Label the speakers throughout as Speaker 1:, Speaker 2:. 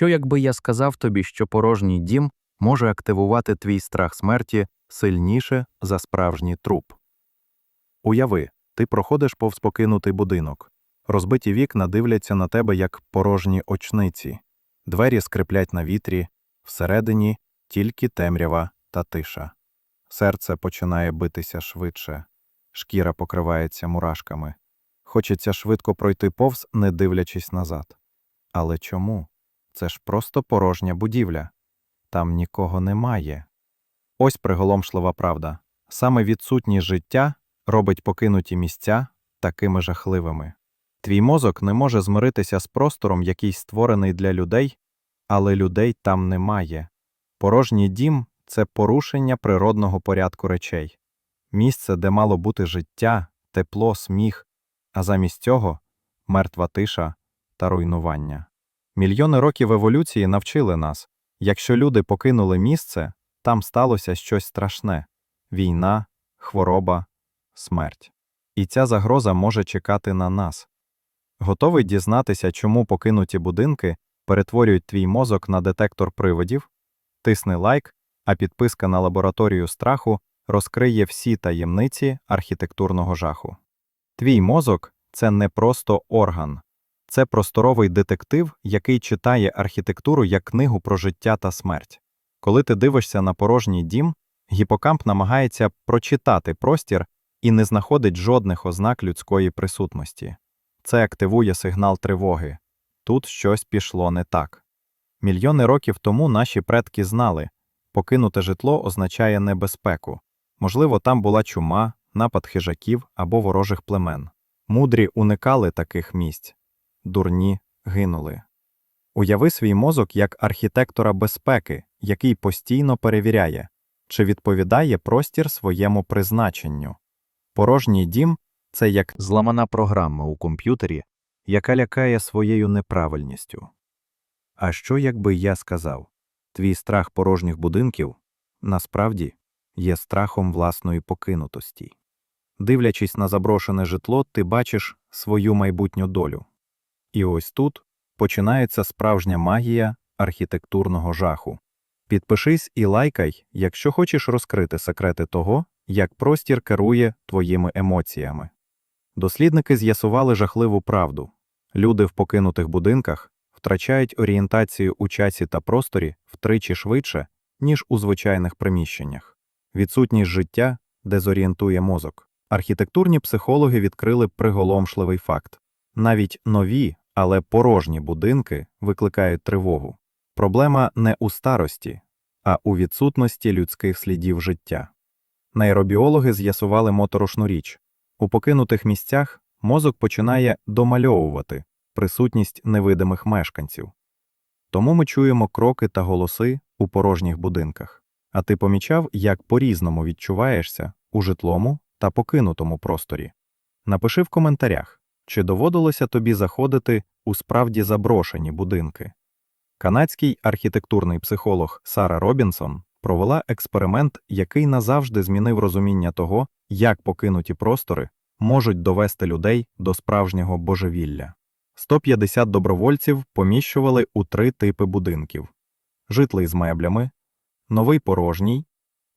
Speaker 1: Що якби я сказав тобі, що порожній дім може активувати твій страх смерті сильніше за справжній труп? Уяви, ти проходиш повз покинутий будинок. Розбиті вікна дивляться на тебе як порожні очниці, двері скриплять на вітрі, всередині тільки темрява та тиша. Серце починає битися швидше, шкіра покривається мурашками. Хочеться швидко пройти повз, не дивлячись назад. Але чому? Це ж просто порожня будівля. Там нікого немає. Ось приголомшлива правда. Саме відсутність життя робить покинуті місця такими жахливими. Твій мозок не може змиритися з простором, який створений для людей, але людей там немає. Порожній дім це порушення природного порядку речей, місце, де мало бути життя, тепло, сміх, а замість цього мертва тиша та руйнування. Мільйони років еволюції навчили нас якщо люди покинули місце, там сталося щось страшне війна, хвороба, смерть. І ця загроза може чекати на нас. Готовий дізнатися, чому покинуті будинки перетворюють твій мозок на детектор привидів? Тисни лайк, а підписка на лабораторію страху розкриє всі таємниці архітектурного жаху. Твій мозок це не просто орган, це просторовий детектив, який читає архітектуру як книгу про життя та смерть. Коли ти дивишся на порожній дім, гіпокамп намагається прочитати простір і не знаходить жодних ознак людської присутності. Це активує сигнал тривоги. Тут щось пішло не так. Мільйони років тому наші предки знали покинуте житло означає небезпеку. Можливо, там була чума, напад хижаків або ворожих племен. Мудрі уникали таких місць, дурні гинули. Уяви свій мозок як архітектора безпеки, який постійно перевіряє, чи відповідає простір своєму призначенню. Порожній дім це як зламана програма у комп'ютері, яка лякає своєю неправильністю. А що, якби я сказав твій страх порожніх будинків насправді є страхом власної покинутості. Дивлячись на заброшене житло, ти бачиш свою майбутню долю. І ось тут починається справжня магія архітектурного жаху. Підпишись і лайкай, якщо хочеш розкрити секрети того, як простір керує твоїми емоціями. Дослідники з'ясували жахливу правду люди в покинутих будинках втрачають орієнтацію у часі та просторі втричі швидше, ніж у звичайних приміщеннях. Відсутність життя дезорієнтує мозок. Архітектурні психологи відкрили приголомшливий факт навіть нові, але порожні будинки викликають тривогу. Проблема не у старості, а у відсутності людських слідів життя. Нейробіологи з'ясували моторошну річ у покинутих місцях мозок починає домальовувати присутність невидимих мешканців. Тому ми чуємо кроки та голоси у порожніх будинках. А ти помічав, як по-різному відчуваєшся у житлому та покинутому просторі? Напиши в коментарях, чи доводилося тобі заходити у справді заброшені будинки. Канадський архітектурний психолог Сара Робінсон провела експеримент, який назавжди змінив розуміння того, як покинуті простори можуть довести людей до справжнього божевілля. 150 добровольців поміщували у три типи будинків: житлий з меблями, новий порожній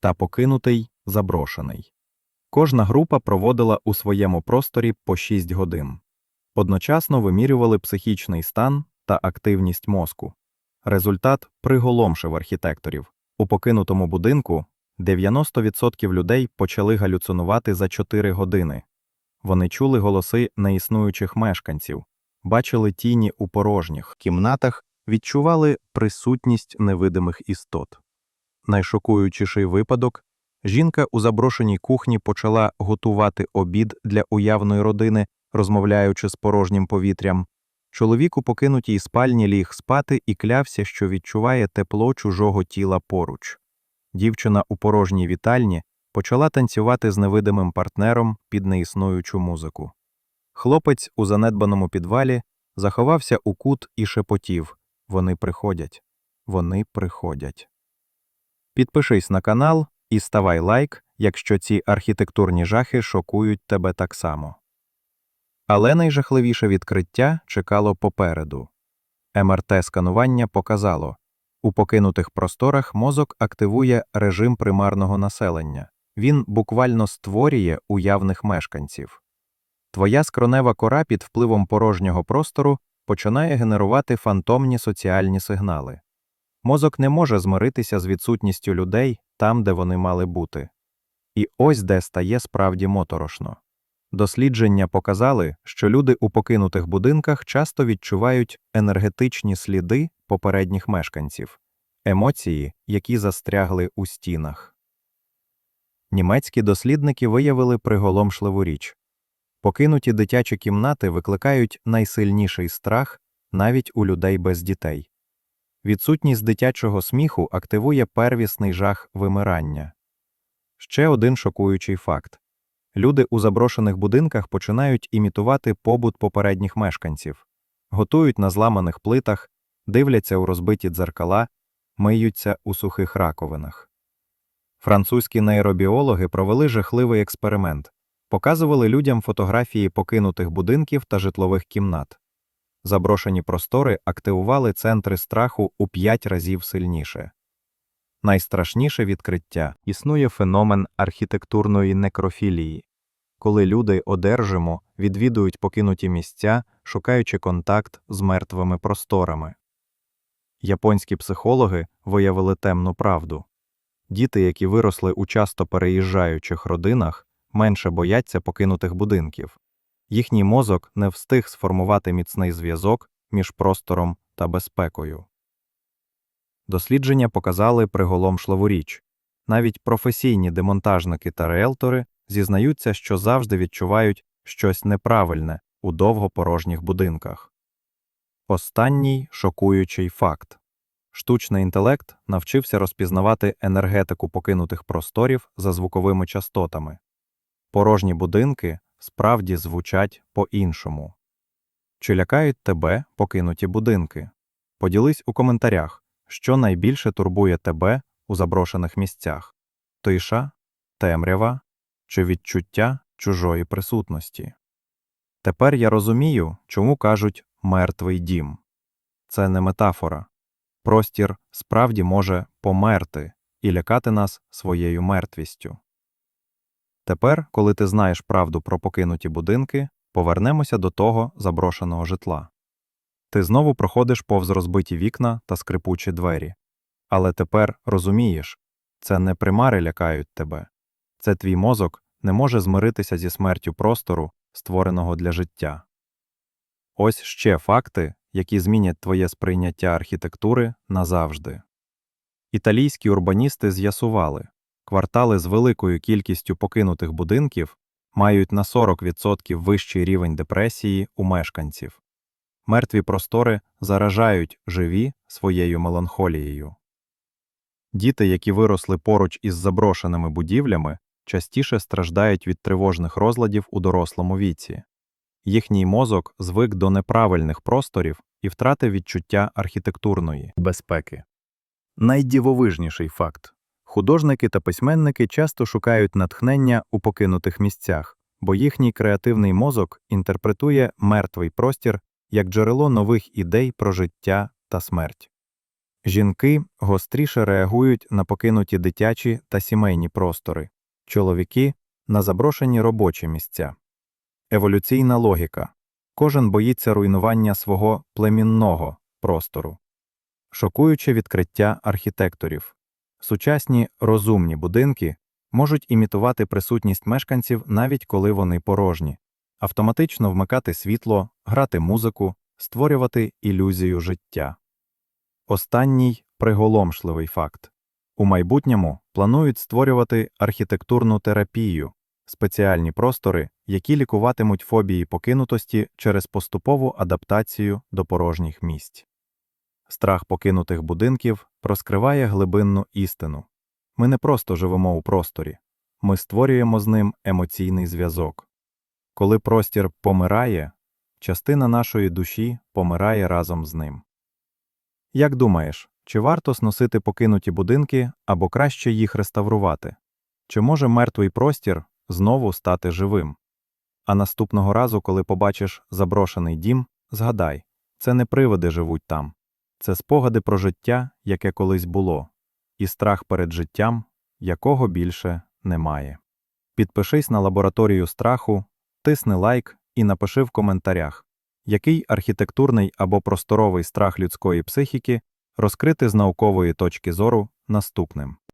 Speaker 1: та покинутий заброшений. Кожна група проводила у своєму просторі по 6 годин. Одночасно вимірювали психічний стан та активність мозку. Результат приголомшив архітекторів. У покинутому будинку 90% людей почали галюцинувати за 4 години. Вони чули голоси неіснуючих мешканців, бачили тіні у порожніх кімнатах, відчували присутність невидимих істот. Найшокуючіший випадок жінка у заброшеній кухні почала готувати обід для уявної родини, розмовляючи з порожнім повітрям. Чоловік у покинутій спальні ліг спати і клявся, що відчуває тепло чужого тіла поруч. Дівчина у порожній вітальні почала танцювати з невидимим партнером під неіснуючу музику. Хлопець у занедбаному підвалі заховався у кут і шепотів Вони приходять, вони приходять. Підпишись на канал і ставай лайк, якщо ці архітектурні жахи шокують тебе так само. Але найжахливіше відкриття чекало попереду. МРТ-сканування показало, у покинутих просторах мозок активує режим примарного населення. Він буквально створює уявних мешканців. Твоя скронева кора під впливом порожнього простору починає генерувати фантомні соціальні сигнали. Мозок не може змиритися з відсутністю людей там, де вони мали бути. І ось де стає справді моторошно. Дослідження показали, що люди у покинутих будинках часто відчувають енергетичні сліди попередніх мешканців, емоції, які застрягли у стінах. Німецькі дослідники виявили приголомшливу річ. Покинуті дитячі кімнати викликають найсильніший страх навіть у людей без дітей. Відсутність дитячого сміху активує первісний жах вимирання. Ще один шокуючий факт. Люди у заброшених будинках починають імітувати побут попередніх мешканців, готують на зламаних плитах, дивляться у розбиті дзеркала, миються у сухих раковинах. Французькі нейробіологи провели жахливий експеримент, показували людям фотографії покинутих будинків та житлових кімнат. Заброшені простори активували центри страху у п'ять разів сильніше. Найстрашніше відкриття існує феномен архітектурної некрофілії, коли люди одержимо відвідують покинуті місця, шукаючи контакт з мертвими просторами. Японські психологи виявили темну правду. Діти, які виросли у часто переїжджаючих родинах, менше бояться покинутих будинків. Їхній мозок не встиг сформувати міцний зв'язок між простором та безпекою. Дослідження показали приголомшливу річ. Навіть професійні демонтажники та реелтори зізнаються, що завжди відчувають щось неправильне у довгопорожніх будинках. Останній шокуючий факт штучний інтелект навчився розпізнавати енергетику покинутих просторів за звуковими частотами. Порожні будинки справді звучать по-іншому. Чи лякають тебе покинуті будинки? Поділись у коментарях, що найбільше турбує тебе у заброшених місцях тиша, темрява чи відчуття чужої присутності. Тепер я розумію, чому кажуть мертвий дім. Це не метафора. Простір справді може померти і лякати нас своєю мертвістю. Тепер, коли ти знаєш правду про покинуті будинки, повернемося до того заброшеного житла. Ти знову проходиш повз розбиті вікна та скрипучі двері. Але тепер розумієш це не примари лякають тебе, це твій мозок не може змиритися зі смертю простору, створеного для життя. Ось ще факти, які змінять твоє сприйняття архітектури назавжди. Італійські урбаністи з'ясували, квартали з великою кількістю покинутих будинків мають на 40% вищий рівень депресії у мешканців. Мертві простори заражають живі своєю меланхолією. Діти, які виросли поруч із заброшеними будівлями, частіше страждають від тривожних розладів у дорослому віці. Їхній мозок звик до неправильних просторів і втратив відчуття архітектурної безпеки. Найдівовижніший факт художники та письменники часто шукають натхнення у покинутих місцях, бо їхній креативний мозок інтерпретує мертвий простір як джерело нових ідей про життя та смерть. Жінки гостріше реагують на покинуті дитячі та сімейні простори, чоловіки на заброшені робочі місця. Еволюційна логіка кожен боїться руйнування свого племінного простору, шокуюче відкриття архітекторів. Сучасні розумні будинки можуть імітувати присутність мешканців навіть коли вони порожні, автоматично вмикати світло, грати музику, створювати ілюзію життя. Останній приголомшливий факт у майбутньому планують створювати архітектурну терапію, спеціальні простори, які лікуватимуть фобії покинутості через поступову адаптацію до порожніх місць. Страх покинутих будинків розкриває глибинну істину. Ми не просто живемо у просторі, ми створюємо з ним емоційний зв'язок. Коли простір помирає, частина нашої душі помирає разом з ним. Як думаєш, чи варто сносити покинуті будинки або краще їх реставрувати? Чи може мертвий простір знову стати живим? А наступного разу, коли побачиш заброшений дім, згадай Це не привиди живуть там. Це спогади про життя, яке колись було, і страх перед життям, якого більше немає. Підпишись на лабораторію страху, тисни лайк і напиши в коментарях, який архітектурний або просторовий страх людської психіки розкрити з наукової точки зору наступним.